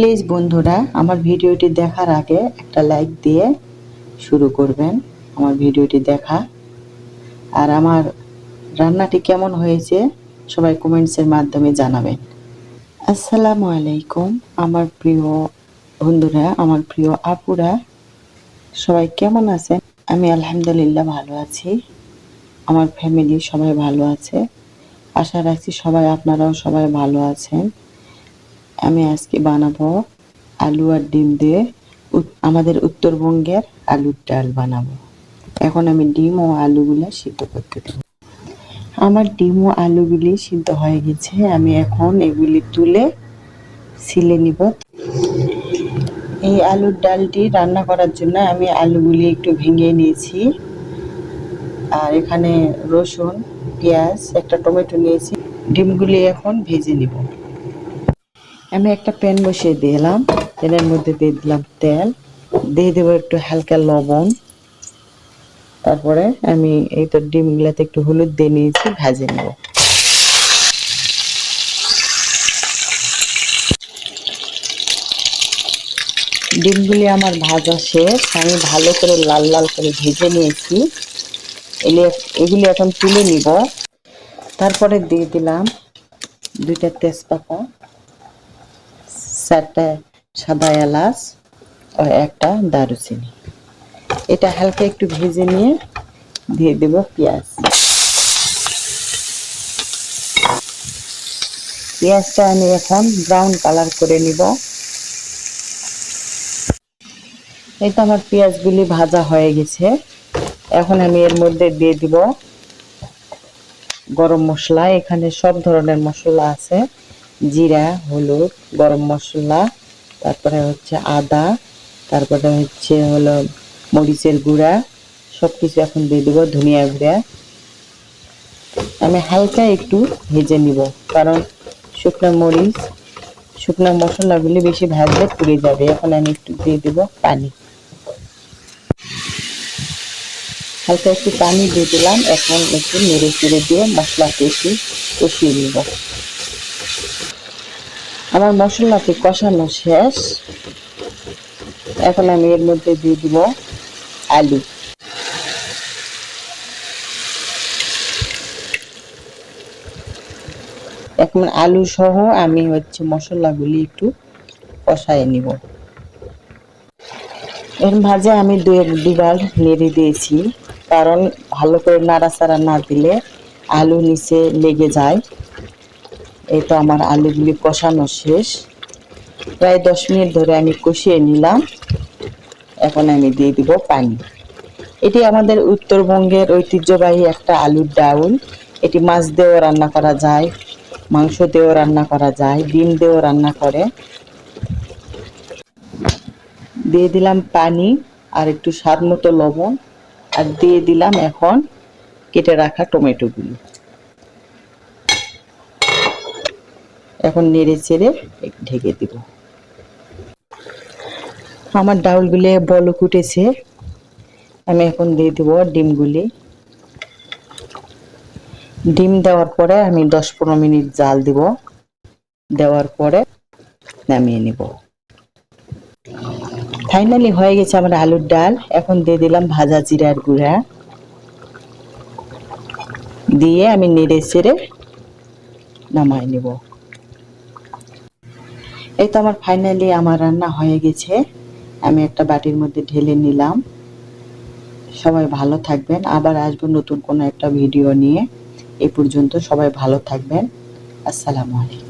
Please বন্ধুরা, আমার ভিডিওটি দেখার আগে একটা লাইক দিয়ে শুরু করবেন, আমার ভিডিওটি দেখা। আর আমার রান্নাটি কেমন হয়েছে, সবাই কমেন্টসের মাধ্যমে জানাবেন। আসসালামু আলাইকুম, আমার প্রিয় বন্ধুরা, আমার প্রিয় আপুরা, সবাই কেমন আছেন? আমি আলহামদুলিল্লাহ ভালো আছি, আমার ফ্যামিলি সবাই ভালো আছে, আশা রাখছি সবাই, আপনারাও সবাই ভালো আছেন। আমি আজকে বানাবো আলু আর ডিম দিয়ে আমাদের উত্তরবঙ্গের আলুর ডাল বানাবো। এখন আমি ডিম ও আলুগুলো সিদ্ধ করতে দেবো। আমার ডিম ও আলুগুলি সিদ্ধ হয়ে গেছে। আমি এখন এগুলি তুলে ছিলে নিব। এই আলুর ডালটি রান্না করার জন্য আমি আলুগুলি একটু ভেঙে নিয়েছি। আর এখানে রসুন, পেঁয়াজ, একটা টমেটো নিয়েছি। ডিমগুলি এখন ভেজে নিব। আমি একটা প্যান বসিয়ে দিলাম। প্যানের মধ্যে দিয়ে দিলাম তেল। দিয়ে দেবো একটু হালকা লবণ। তারপরে আমি এই তো ডিমগুলাতে একটু হলুদ দিয়ে নিয়েছি, ভাজে নেব। ডিমগুলি আমার ভাজা শেষ। আমি ভালো করে লাল লাল করে ভেজে নিয়েছি। এগুলি এখন তুলে নিব। তারপরে দিয়ে দিলাম দুইটা তেজপাতা। চারটা সাদা এলাচ ও একটা দারুচিনি। এটা হালকা একটু ভেজে নিয়ে দিয়ে দেব পেঁয়াজ। পেঁয়াজটা আমি এখন ব্রাউন কালার করে নিব। এই তো আমার পেঁয়াজগুলি ভাজা হয়ে গেছে। এখন আমি এর মধ্যে দিয়ে দিব গরম মশলা। এখানে সব ধরনের মশলা আছে। জিরা, হলুদ, গরম মশলা, তারপরে হচ্ছে আদা, তারপরে হচ্ছে হলো মরিচের গুঁড়া সব কিছু এখন দিয়ে দিব ধনিয়া গুঁড়া। আমি হালকা একটু ভেজে নিব, কারণ শুকনো মরিচ, শুকনো মশলাগুলি বেশি ভাজলে পুড়ে যাবে। এখন আমি একটু দিয়ে দিব পানি। হালকা একটু পানি দিয়ে দিলাম। এখন একটু নেড়ে চেড়ে দিয়ে মশলাকে একটু কষিয়ে নিব। আমার মশলাটি কষানো শেষ। এখন আমি এর মধ্যে দিয়ে দিব আলু। এখন আলু সহ আমি হচ্ছে মশলাগুলি একটু কষায় নিব। এর মাঝে আমি দু এক দুবার নেড়ে দিয়েছি, কারণ ভালো করে নাড়াচাড়া না দিলে আলু নিচে লেগে যায়। এই তো আমার আলুগুলি কষানো শেষ। প্রায় দশ মিনিট ধরে আমি কষিয়ে নিলাম। এখন আমি দিয়ে দিব পানি। এটি আমাদের উত্তরবঙ্গের ঐতিহ্যবাহী একটা আলুর ডাউল। এটি মাছ দিয়েও রান্না করা যায়, মাংস দিয়েও রান্না করা যায়, ডিম দিয়েও রান্না করে। দিয়ে দিলাম পানি আর একটু স্বাদ মতো লবণ। আর দিয়ে দিলাম এখন কেটে রাখা টমেটোগুলি। এখন নেড়ে চেড়ে ঢেকে দিব। আমার ডাউলগুলি বলক উঠেছে আমি এখন দিয়ে দিব ডিমগুলি। ডিম দেওয়ার পরে আমি দশ পনেরো মিনিট জাল দিব। দেওয়ার পরে নামিয়ে নিব। ফাইনালি হয়ে গেছে আমার আলুর ডাল। এখন দিয়ে দিলাম ভাজা জিরার গুঁড়া। দিয়ে আমি নেড়ে চেড়ে নামাই নেব। এই তো আমার ফাইনালি আমার রান্না হয়ে গেছে। আমি একটা বাটির মধ্যে ঢেলে নিলাম। সবাই ভালো থাকবেন। আবার আসব নতুন কোনো একটা ভিডিও নিয়ে। এ পর্যন্ত সবাই ভালো থাকবেন। আসসালামু আলাইকুম।